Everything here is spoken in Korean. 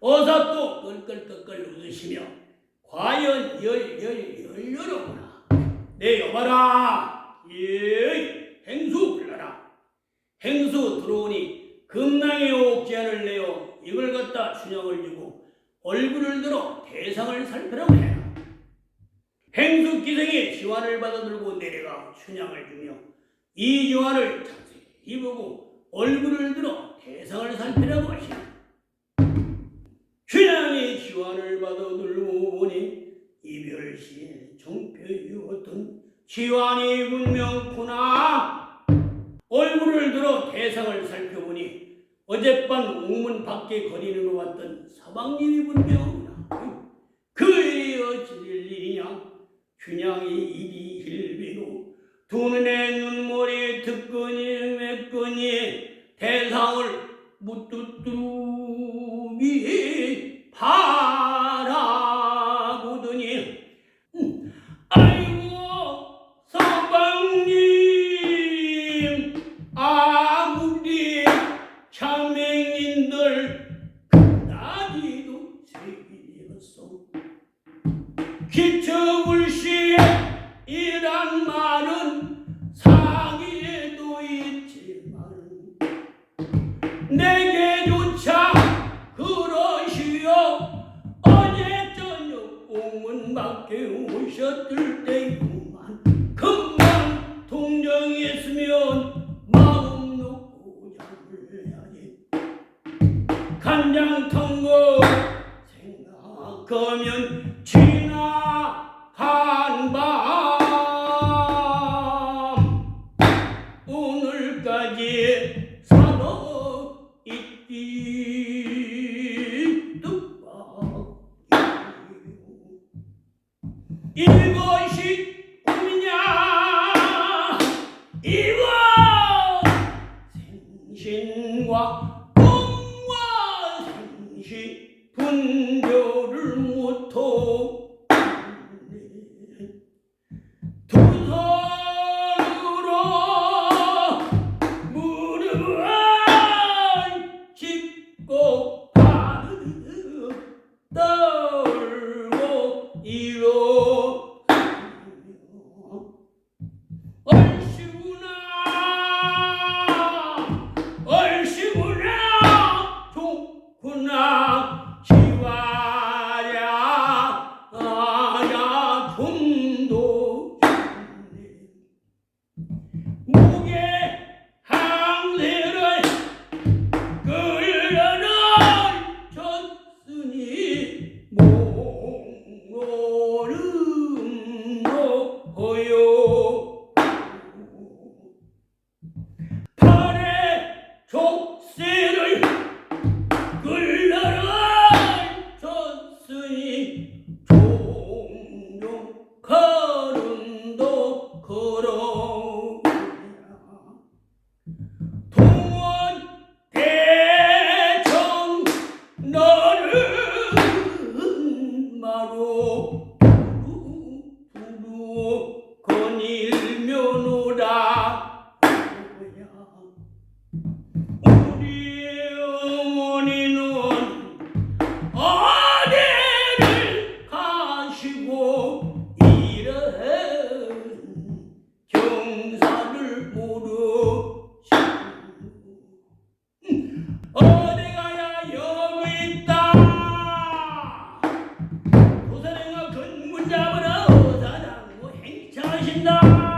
어서 또 끌끌끌끌 웃으시며 과연 열열 열려로구나. 내 여봐라. 예, 행수 불러라. 행수 들어오니 금낭의 옥제안을 내어 이걸 갖다 춘향을 주고 얼굴을 들어 대상을 살펴라고 해라. 행수 기생이 지환을 받아 들고 내려가 춘향을 주며 이 지환을 자세히 보고 얼굴을 들어 대상을 살피라고 하시나. 지환을 받아 들고 보니 이별시에 정표이었던 지환이 분명구나. 얼굴을 들어 대상을 살펴보니 어젯밤 옥문 밖에 거리는 것 같던 서방님이 분명구나. 그 일이 어찌 될 일이냐? 춘향이 입이 hil비로 두 눈에 눈물이 듣거니 맺거니 대상을 무뚜뚜 기처불시에 이란 말은 사기에도 있지만 내게조차 그러시오. 어제 저녁 옥문 밖에 오셨을 때구만 금방 동정했으면 마음 놓고 해야지. 간장 통거 생각하면 지나 팔에 행차